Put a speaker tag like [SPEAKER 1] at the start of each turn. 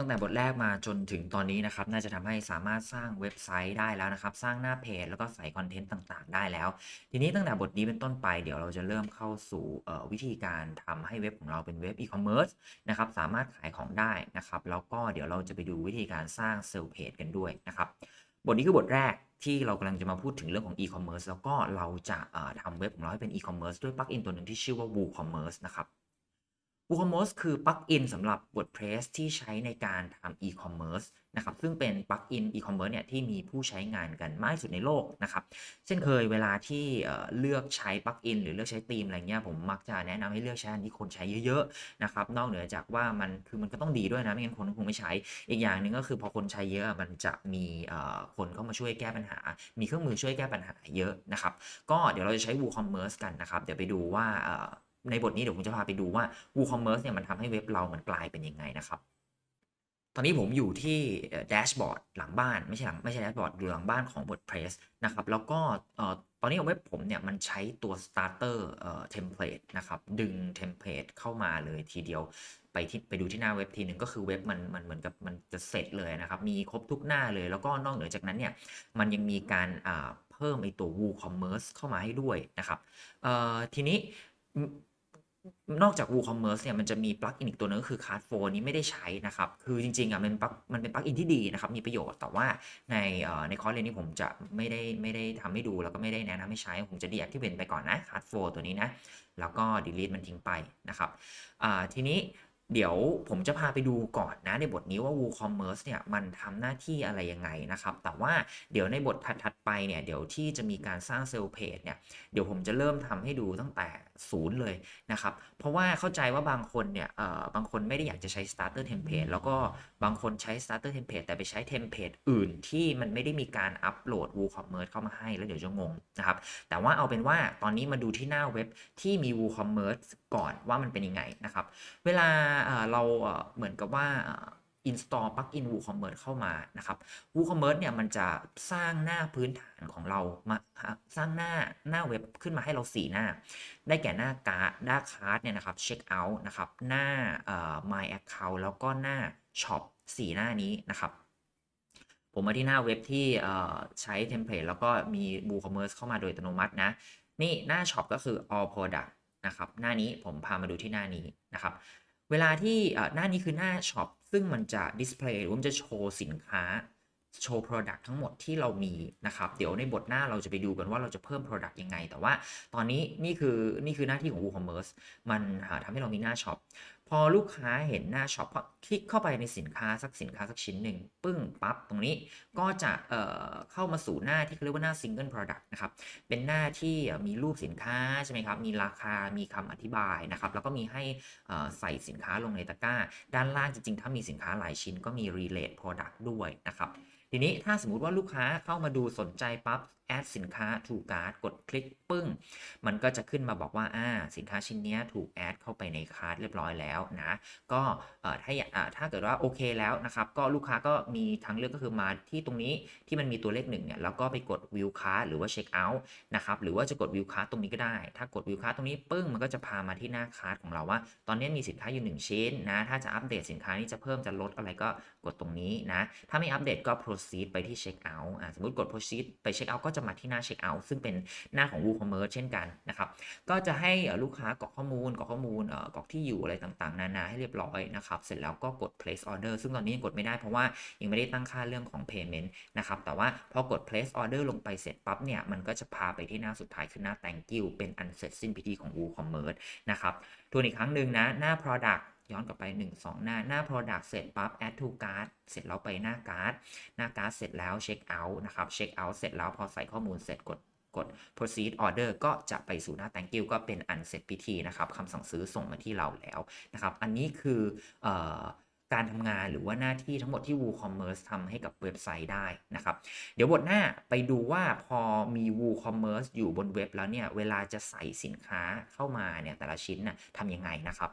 [SPEAKER 1] ตั้งแต่บทแรกมาจนถึงตอนนี้นะครับ น่าจะทำให้สามารถสร้างเว็บไซต์ได้แล้วนะครับ สร้างหน้าเพจแล้วก็ใส่คอนเทนต์ต่างๆ ได้แล้ว ทีนี้ตั้งแต่บทนี้เป็นต้นไปเดี๋ยวเราจะเริ่มเข้าสู่วิธีการทำให้เว็บของเราเป็นเว็บอีคอมเมิร์ซนะครับ สามารถขายของได้นะครับ แล้วก็เดี๋ยวเราจะไปดูวิธีการสร้างเซลล์เพจกันด้วยนะครับ บทนี้คือบทแรกที่เรากำลังจะมาพูดถึงเรื่องของ e-commerce แล้วก็เราจะทำเว็บของเราให้เป็น e-commerce ด้วยปลั๊กอินตัวหนึ่งที่ชื่อว่า WooCommerce นะครับ WooCommerce คือปลั๊กอินสำหรับ WordPress ที่ใช้ในการทำ e-commerce นะครับ ซึ่งเป็นปลั๊กอิน e-commerce เนี่ยที่มีผู้ใช้งานกันมากที่สุดในโลกนะครับ เช่นเคยเวลาที่เลือกใช้ปลั๊กอินหรือเลือกใช้ธีมอะไรเงี้ยผมมักจะแนะนำให้เลือกใช้อันที่คนใช้เยอะๆนะครับ นอกเหนือจากว่ามันคือมันก็ต้องดีด้วยนะ ไม่งั้นคนก็คงไม่ใช้ อีกอย่างหนึ่งก็คือพอคนใช้เยอะมันจะมีคนเข้ามาช่วยแก้ปัญหา มีเครื่องมือช่วยแก้ปัญหาเยอะนะครับ ก็เดี๋ยวเราจะใช้ WooCommerce กันนะครับ เดี๋ยวไปดูว่า ในบทนี้เดี๋ยวผมจะพาไปดูว่า WooCommerce เนี่ยมันทำให้เว็บเรามันกลายเป็นยังไงนะครับ ตอนนี้ผมอยู่ที่แดชบอร์ดหลังบ้าน ไม่ใช่หลังไม่ใช่แดชบอร์ดอยู่หลังบ้านของ WordPress นะครับ แล้วก็อตอนนี้เว็บผมเนี่ยมันใช้ตัว starter เอ่อ template นะครับ ดึง template เข้ามาเลยทีเดียวไปที่ไปดูที่หน้าเว็บทีหนึ่งก็คือเว็บมันมันเหมือนกับมันจะเสร็จเลยนะครับ มีครบทุกหน้าเลย แล้วก็นอกเหนือจากนั้นเนี่ยมันยังมีการอ่าเพิ่มไอตัว WooCommerce เข้ามาให้ด้วยนะครับเอ่อทีนี้ นอกจาก WooCommerce เนี่ยมันจะมีปลั๊กอินอีกตัวนึงก็คือ Card4 นี้ไม่ได้ใช้นะครับ คือจริงๆอะมันปลั๊กมันเป็นปลั๊กอินที่ดีนะครับมีประโยชน์แต่ว่าในในคอร์สเรียนนี้ผมจะไม่ได้ไม่ได้ทำให้ดูแล้วก็ไม่ได้แนะนำให้ใช้ ผมจะ deactivate ไปก่อนนะ Card4 ตัวนี้นะ แล้วก็ delete มันทิ้งไปนะครับอ่าทีนี้ เดี๋ยวผมจะพาไปดูก่อนนะในบทนี้ว่า WooCommerce เนี่ยมันทำหน้าที่อะไรยังไงนะครับ แต่ว่าเดี๋ยวในบทถัดๆไปเนี่ยเดี๋ยวที่จะมีการสร้างเซลล์เพจเนี่ยเดี๋ยวผมจะเริ่มทำให้ดูตั้งแต่ศูนย์เลยนะครับ เพราะว่าเข้าใจว่าบางคนเนี่ยเอ่อบางคนไม่ได้อยากจะใช้ starter template แล้วก็บางคนใช้ starter template แต่ไปใช้ template อื่นที่มันไม่ได้มีการอัปโหลด WooCommerce เข้ามาให้แล้วเดี๋ยวจะงงนะครับ แต่ว่าเอาเป็นว่าตอนนี้มาดูที่หน้าเว็บที่มี WooCommerce ก่อนว่ามันเป็นยังไงนะครับ เวลาเราเหมือนกับว่า install plugin WooCommerce เข้ามานะครับ WooCommerce เนี่ยมันจะสร้างหน้าพื้นฐานของเรามาสร้างหน้าหน้าเว็บขึ้นมาให้เรา 4 หน้า ได้แก่หน้าการ์ดหน้าคาร์ดเนี่ยนะครับ check out นะครับ หน้า my account แล้วก็หน้า shop 4 หน้านี้นะครับผมมาที่หน้าเว็บที่ใช้เทมเพลตแล้วก็มี WooCommerce เข้ามาโดยอัตโนมัตินะ นี่หน้าช็อปก็คือ all product นะครับ หน้านี้ผมพามาดูที่หน้านี้นะครับ เวลาที่หน้านี้คือหน้าช็อปซึ่งมันจะดิสเพลย์หรือว่ามันจะโชว์สินค้าโชว์ product ทั้งหมดที่เรามีนะครับ เดี๋ยวในบทหน้าเราจะไปดูกันว่าเราจะเพิ่ม product ยังไง แต่ว่าตอนนี้นี่คือนี่คือหน้าที่ของ WooCommerce มันทำให้เรามีหน้าช็อป พอลูกค้าเห็นหน้าช็อปคลิกเข้าไปในสินค้าสักสินค้าสักชิ้นหนึ่งปึ้งปั๊บตรงนี้ก็จะเเข้ามาสู่หน้าที่เขาเรียกว่าหน้า single product นะครับเป็นหน้าที่มีรูปสินค้าใช่ไหมครับมีราคามีคำอธิบายนะครับแล้วก็มีให้ใส่สินค้าลงในตะกร้า ด้านล่างจริงๆ ถ้ามีสินค้าหลายชิ้นก็มี relate product ด้วยนะครับ ทีนี้ถ้าสมมุติว่าลูกค้าเข้ามาดูสนใจปั๊บแอดสินค้าถูกการ์ดกดคลิกปึ้ง มันก็จะขึ้นมาบอกว่าอ่าสินค้าชิ้นเนี้ยถูกแอดเข้าไปในคาร์ดเรียบร้อยแล้วนะก็เอ่อถ้าอยากถ้าเกิดว่าโอเคแล้วนะครับก็ลูกค้าก็มีทางเลือกก็คือมาที่ตรงนี้ที่มันมีตัวเลขหนึ่งเนี่ยแล้วก็ไปกดวิวคาร์ดหรือว่าเช็คเอาท์นะครับหรือว่าจะกดวิวคาร์ดตรงนี้ก็ได้ ถ้ากดวิวคาร์ดตรงนี้ปึ้งมันก็จะพามาที่หน้าคาร์ดของเราว่า ตอนนี้มีสินค้าอยู่ 1 ชิ้นนะถ้าจะอัปเดตสินค้านี้จะเพิ่มจะลดอะไรก็กดตรงนี้นะถ้าไม่อัปเดตก็ proceed ไปที่ check out สมมติกด proceed ไป check out ก็จะมาที่หน้า check out ซึ่งเป็นหน้าของ WooCommerce เช่นกันนะครับ ก็จะให้ลูกค้ากรอกข้อมูลกรอกข้อมูลกรอกที่อยู่อะไรต่างๆ นานาให้เรียบร้อยนะครับ เสร็จแล้วก็กด place order ซึ่งตอนนี้ยังกดไม่ได้เพราะว่ายังไม่ได้ตั้งค่าเรื่องของ payment นะครับ แต่ว่าพอกด place order ลงไปเสร็จปั๊บเนี่ย มันก็จะพาไปที่หน้าสุดท้ายคือหน้า thank you เป็นอันเสร็จสิ้นพิธีของ WooCommerce นะครับทวนอีกครั้งหนึ่งนะหน้า product ย้อนกลับไป 1 2 หน้าหน้า product เสร็จปั๊บ add to cart เสร็จแล้วไปหน้า cart หน้า cart เสร็จแล้ว check out นะครับ check out เสร็จแล้วพอใส่ข้อมูลเสร็จกดกด proceed order ก็จะไปสู่หน้า thank you ก็เป็นอันเสร็จพิธีนะครับคำสั่งซื้อส่งมาที่เราแล้วนะครับ อันนี้คือออการทำงานหรือว่าหน้าที่ทั้งหมดที่ WooCommerce ทำให้กับเว็บไซต์ได้นะครับ เดี๋ยวบทหน้าไปดูว่าพอมี WooCommerce อยู่บนเว็บแล้วเนี่ย เวลาจะใส่สินค้าเข้ามาเนี่ยแต่ละชิ้นน่ะทำยังไงนะครับ